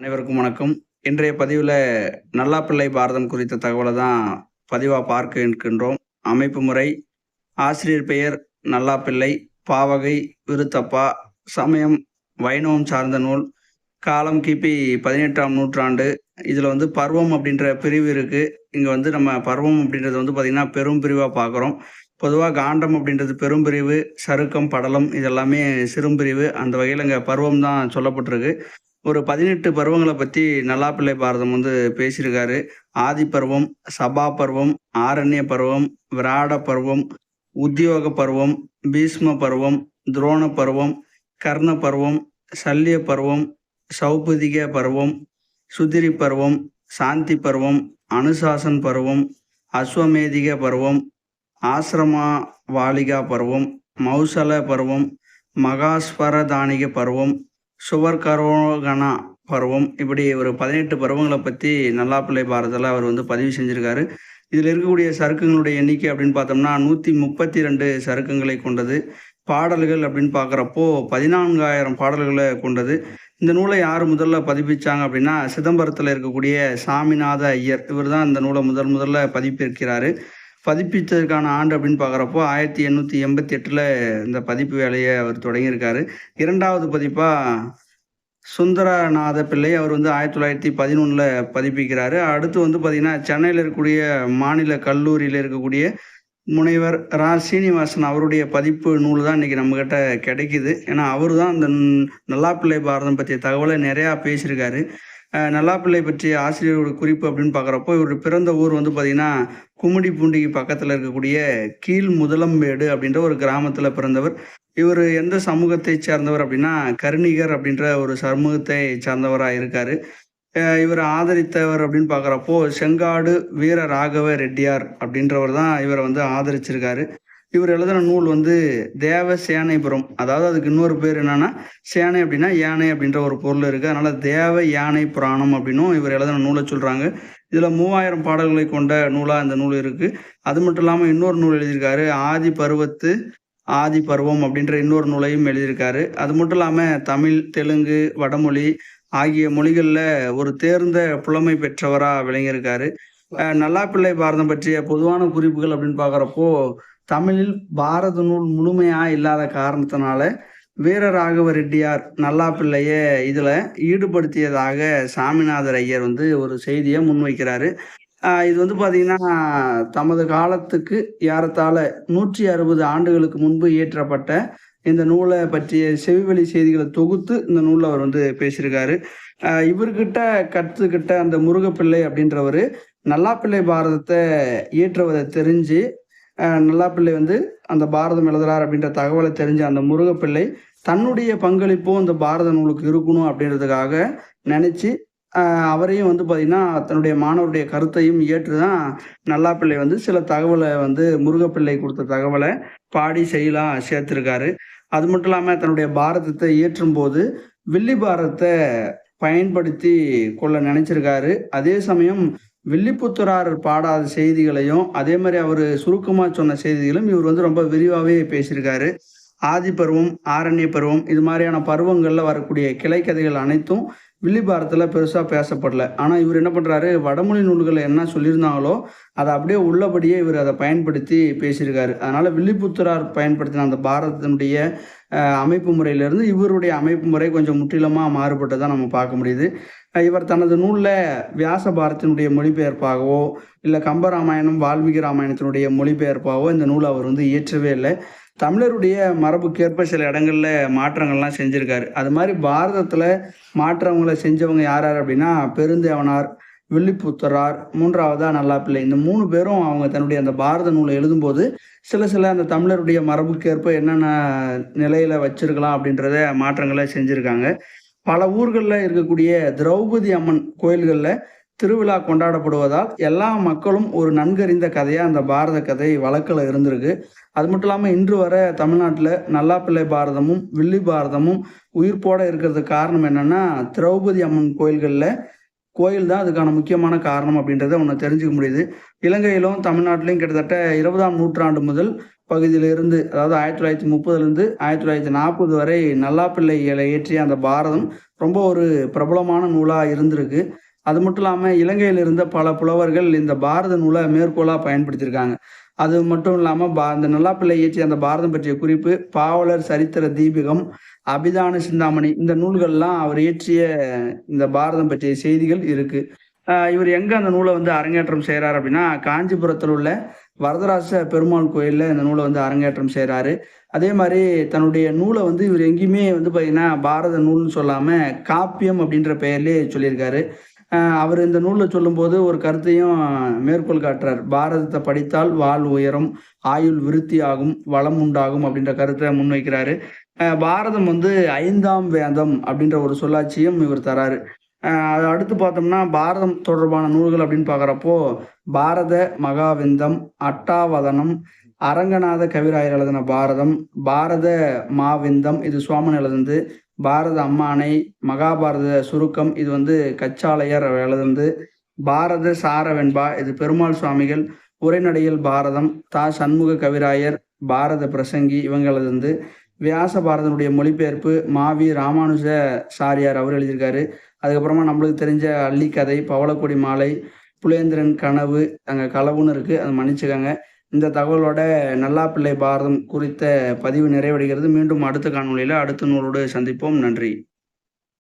அனைவருக்கும் வணக்கம். இன்றைய பதிவில் நல்லாப்பிள்ளை பாரதம் குறித்த தகவலை தான் பதிவாக பார்க்க இருக்கின்றோம். அமைப்பு முறை ஆசிரியர் பெயர் நல்லாப்பிள்ளை பாவகை விருத்தப்பா சமயம் வைணவம் சார்ந்த நூல் காலம் கிபி பதினெட்டாம் நூற்றாண்டு. இதில் வந்து பருவம் அப்படின்ற பிரிவு இருக்குது இங்கே வந்து நம்ம பருவம் அப்படின்றது வந்து பார்த்திங்கன்னா பெரும் பிரிவாக பார்க்குறோம் பொதுவாக காண்டம் அப்படின்றது பெரும் பிரிவு சருக்கம் படலம் இதெல்லாமே சிறும்பிரிவு. அந்த வகையில் இங்கே பருவம் தான் சொல்லப்பட்டிருக்கு. ஒரு பதினெட்டு பருவங்களை பற்றி நல்லாப்பிள்ளை பாரதம் வந்து பேசியிருக்காரு. ஆதி பருவம் சபா பருவம் ஆரண்ய பருவம் விராட பருவம் உத்தியோக பருவம் பீஷ்ம பருவம் துரோண பருவம் கர்ண பருவம் சல்லிய பருவம் சௌபதிக பருவம் சுதிரி பருவம் சாந்தி பருவம் அனுசாசன் பருவம் அஸ்வமேதிக பருவம் ஆசிரமா வாலிகா பருவம் மௌசல பருவம் மகாஸ்வரதானிக பருவம் சுவர்கரோகணா பருவம். இப்படி ஒரு பதினெட்டு பருவங்களை பற்றி நல்லாப்பிள்ளை பாரதில் அவர் வந்து பதிவு செஞ்சுருக்காரு. இதில் இருக்கக்கூடிய சருக்குங்களுடைய எண்ணிக்கை அப்படின்னு பார்த்தோம்னா நூற்றி முப்பத்தி ரெண்டு சருக்கங்களை கொண்டது. பாடல்கள் அப்படின்னு பார்க்குறப்போ பதினான்காயிரம் பாடல்களை கொண்டது. இந்த நூலை யார் முதல்ல பதிப்பிச்சாங்க அப்படின்னா சிதம்பரத்தில் இருக்கக்கூடிய சாமிநாத ஐயர். இவர் தான் இந்த நூலை முதல் முதல்ல பதிப்பிருக்கிறாரு. பதிப்பித்ததுக்கான ஆண்டு அப்படின்னு பார்க்குறப்போ ஆயிரத்தி எண்ணூற்றி எண்பத்தி எட்டில் இந்த பதிப்பு வேலையை அவர் தொடங்கியிருக்காரு. இரண்டாவது பதிப்பாக சுந்தரநாத பிள்ளை. அவர் வந்து ஆயிரத்தி தொள்ளாயிரத்தி பதினொன்றில் பதிப்பிக்கிறாரு. அடுத்து வந்து பார்த்திங்கன்னா சென்னையில் இருக்கக்கூடிய மாநில கல்லூரியில் இருக்கக்கூடிய முனைவர் ரா. சீனிவாசன் அவருடைய பதிப்பு நூல் தான் இன்றைக்கி நம்மக்கிட்ட கிடைக்குது. ஏன்னா அவர் தான் அந்த நல்லாப்பிள்ளை பாரதம் பற்றிய தகவலை நிறையா பேசியிருக்காரு. நல்லாப்பிள்ளை பற்றிய ஆசிரியரோட குறிப்பு அப்படின்னு பார்க்குறப்போ இவர் பிறந்த ஊர் வந்து பார்த்திங்கன்னா கும்மிடி பூண்டிக்கு பக்கத்தில் இருக்கக்கூடிய கீழ் முதலம்பேடு அப்படின்ற ஒரு கிராமத்தில் பிறந்தவர். இவர் எந்த சமூகத்தை சேர்ந்தவர் அப்படின்னா கருணிகர் அப்படின்ற ஒரு சமூகத்தை சார்ந்தவராக இருக்கார். இவர் ஆதரித்தவர் அப்படின்னு பார்க்குறப்போ செங்காடு வீர ராகவ ரெட்டியார் அப்படின்றவர் தான் இவரை வந்து ஆதரிச்சிருக்காரு. இவர் எழுதின நூல் வந்து தேவ சேனைபுரம் அதாவது அதுக்கு இன்னொரு பேர் என்னன்னா சேனை அப்படின்னா யானை அப்படின்ற ஒரு பொருள் இருக்குது அதனால் தேவ யானை புராணம் அப்படின்னும் இவர் எழுதின நூலை சொல்கிறாங்க இதில் மூவாயிரம் பாடல்களை கொண்ட நூலாக இந்த நூல் இருக்குது அது மட்டும் இல்லாமல் இன்னொரு நூல் எழுதியிருக்காரு ஆதி பருவத்து ஆதி பருவம் அப்படின்ற இன்னொரு நூலையும் எழுதியிருக்காரு. அது மட்டும் இல்லாமல் தமிழ் தெலுங்கு வடமொழி ஆகிய மொழிகளில் ஒரு தேர்ந்த புலமை பெற்றவராக விளங்கியிருக்காரு. நல்லாப்பிள்ளை பாரதம் பற்றிய பொதுவான குறிப்புகள் அப்படின்னு பார்க்குறப்போ தமிழில் பாரத நூல் முழுமையாக இல்லாத காரணத்தினால வீரராகவ ரெட்டியார் நல்லாப்பிள்ளைய இதில் ஈடுபடுத்தியதாக சாமிநாதர் ஐயர் வந்து ஒரு செய்தியை முன்வைக்கிறாரு. இது வந்து பார்த்தீங்கன்னா தமது காலத்துக்கு ஏறத்தாழ நூற்றி அறுபது ஆண்டுகளுக்கு முன்பு இயற்றப்பட்ட இந்த நூலை பற்றிய செவிவழி செய்திகளை தொகுத்து இந்த நூலில் அவர் வந்து பேசியிருக்காரு. இவர்கிட்ட கற்றுக்கிட்ட அந்த முருகப்பிள்ளை அப்படின்றவர் நல்லாப்பிள்ளை பாரதத்தை இயற்றுவதை தெரிஞ்சு நல்லாப்பிள்ளை வந்து அந்த பாரதம் எழுதுறார் அப்படின்ற தகவலை தெரிஞ்ச அந்த முருகப்பிள்ளை தன்னுடைய பங்களிப்பும் அந்த பாரத நூலுக்கு இருக்கணும் அப்படின்றதுக்காக நினச்சி அவரையும் வந்து பார்த்திங்கன்னா தன்னுடைய மாணவருடைய கருத்தையும் ஏற்று தான் நல்லாப்பிள்ளை வந்து சில தகவலை வந்து முருகப்பிள்ளை கொடுத்த தகவலை பாடி செய்யலாம் சேர்த்துருக்காரு. அது மட்டும் இல்லாமல் தன்னுடைய பாரதத்தை இயற்றும் போது வில்லி பாரதத்தை பயன்படுத்தி கொள்ள நினைச்சிருக்காரு. அதே சமயம் வில்லிபுத்துரார் பாடாத செய்திகளையும் அதே மாதிரி அவர் சுருக்கமாக சொன்ன செய்திகளும் இவர் வந்து ரொம்ப விரிவாகவே பேசியிருக்காரு. ஆதி பருவம் ஆரண்ய பருவம் இது மாதிரியான பருவங்களில் வரக்கூடிய கிளைக்கதைகள் அனைத்தும் வில்லிபாரத்தில் பெருசாக பேசப்படல. ஆனால் இவர் என்ன பண்ணுறாரு வடமொழி நூல்களில் என்ன சொல்லியிருந்தாங்களோ அதை அப்படியே உள்ளபடியே இவர் அதை பயன்படுத்தி பேசியிருக்காரு. அதனால் வில்லிபுத்தரார் பயன்படுத்தின அந்த பாரதத்தினுடைய அமைப்பு முறையிலிருந்து இவருடைய அமைப்பு முறை கொஞ்சம் முற்றிலுமாக மாறுபட்டதாக நம்ம பார்க்க முடியுது. இவர் தனது நூலில் வியாச பாரத்தினுடைய மொழிபெயர்ப்பாகவோ இல்லை கம்பராமாயணம் வால்மீகி ராமாயணத்தினுடைய மொழிபெயர்ப்பாகவோ இந்த நூலை அவர் வந்து இயற்றவே இல்லை. தமிழருடைய மரபுக்கேற்ப சில இடங்களில் மாற்றங்கள்லாம் செஞ்சுருக்காரு. அது மாதிரி பாரதத்தில் மாற்றவங்களை செஞ்சவங்க யார் யார் அப்படின்னா பெருந்தேவனார் வில்லிபுத்தரார் மூன்றாவதா நல்லாப்பிள்ளை. இந்த மூணு பேரும் அவங்க தன்னுடைய அந்த பாரத நூலை எழுதும்போது சில சில அந்த தமிழருடைய மரபுக்கேற்ப என்னென்ன நிலையில் வச்சிருக்கலாம் அப்படின்றத மாற்றங்களை செஞ்சுருக்காங்க. பல ஊர்களில் இருக்கக்கூடிய திரௌபதி அம்மன் கோயில்களில் திருவிழா கொண்டாடப்படுவதால் எல்லா மக்களும் ஒரு நன்கறிந்த கதையாக அந்த பாரத கதை வழக்கில் இருந்திருக்கு. அது மட்டும் இல்லாமல் இன்று வர தமிழ்நாட்டில் நல்லாப்பிள்ளை பாரதமும் வில்லி பாரதமும் உயிர்ப்போட இருக்கிறதுக்கு காரணம் என்னென்னா திரௌபதி அம்மன் கோயில்களில் கோயில் தான் அதுக்கான முக்கியமான காரணம் அப்படின்றத ஒன்று தெரிஞ்சுக்க முடியுது. இலங்கையிலும் தமிழ்நாட்டிலையும் கிட்டத்தட்ட இருபதாம் நூற்றாண்டு முதல் பகுதியிலிருந்து அதாவது ஆயிரத்தி தொள்ளாயிரத்தி முப்பதுலேருந்து ஆயிரத்தி தொள்ளாயிரத்தி நாற்பது வரை நல்லாப்பிள்ளை இயற்றிய அந்த பாரதம் ரொம்ப ஒரு பிரபலமான நூலாக இருந்திருக்கு. அது மட்டும் இல்லாமல் இலங்கையில் இருந்த பல புலவர்கள் இந்த பாரத நூலை மேற்கோளாக பயன்படுத்தியிருக்காங்க. அது மட்டும் இல்லாமல் பா அந்த நல்லாப்பிள்ளை இயற்றிய அந்த பாரதம் பற்றிய குறிப்பு பாவலர் சரித்திர தீபிகம் அபிதான சிந்தாமணி இந்த நூல்கள்லாம் அவர் இயற்றிய இந்த பாரதம் பற்றிய செய்திகள் இருக்கு. இவர் எங்க அந்த நூலை வந்து அரங்கேற்றம் செய்கிறார் அப்படின்னா காஞ்சிபுரத்தில் உள்ள வரதராச பெருமாள் கோயிலில் இந்த நூலை வந்து அரங்கேற்றம் செய்கிறாரு அதே மாதிரி தன்னுடைய நூலை வந்து இவர் எங்கேயுமே வந்து பார்த்தீங்கன்னா பாரத நூல்னு சொல்லாமல் காப்பியம் அப்படின்ற பெயர்லேயே சொல்லியிருக்காரு. அவர் இந்த நூலில் சொல்லும்போது ஒரு கருத்தையும் மேற்கோள் காட்டுறார். பாரதத்தை படித்தால் வாழ் உயரும் ஆயுள் விருத்தி ஆகும் வளம் உண்டாகும் அப்படின்ற கருத்தை முன்வைக்கிறாரு. பாரதம் வந்து ஐந்தாம் வேதம் அப்படின்ற ஒரு சொல்லாட்சியும் இவர் தராரு. அதை அடுத்து பார்த்தோம்னா பாரதம் தொடர்பான நூல்கள் அப்படின்னு பார்க்குறப்போ பாரத மகாவிந்தம் அட்டாவதனம் அரங்கநாத கவிராயர் எழுதின பாரதம் பாரத மாவிந்தம் இது சோமன் எழுதுந்து பாரத அம்மானை மகாபாரத சுருக்கம் இது வந்து கச்சாலையர் எழுதுந்து பாரத சாரவெண்பா இது பெருமாள் சுவாமிகள். உரைநடையில் பாரதம் தா சண்முக கவிராயர் பாரத பிரசங்கி இவங்களது வந்து வியாச பாரதனுடைய மொழிபெயர்ப்பு மாவி ராமானுஜ சாரியார் அவர் எழுதியிருக்காரு. அதுக்கப்புறமா நம்மளுக்கு தெரிஞ்ச அள்ளிக்கதை பவளக்குடி மாலை புலேந்திரன் கனவு அங்கே களவுன்னு இருக்குது அதை மன்னிச்சுக்கோங்க. இந்த தகவலோட நல்லா பிள்ளை பாரதம் குறித்த பதிவு நிறைவடைகிறது. மீண்டும் அடுத்த காணொலியில் அடுத்த நூலோடு சந்திப்போம். நன்றி.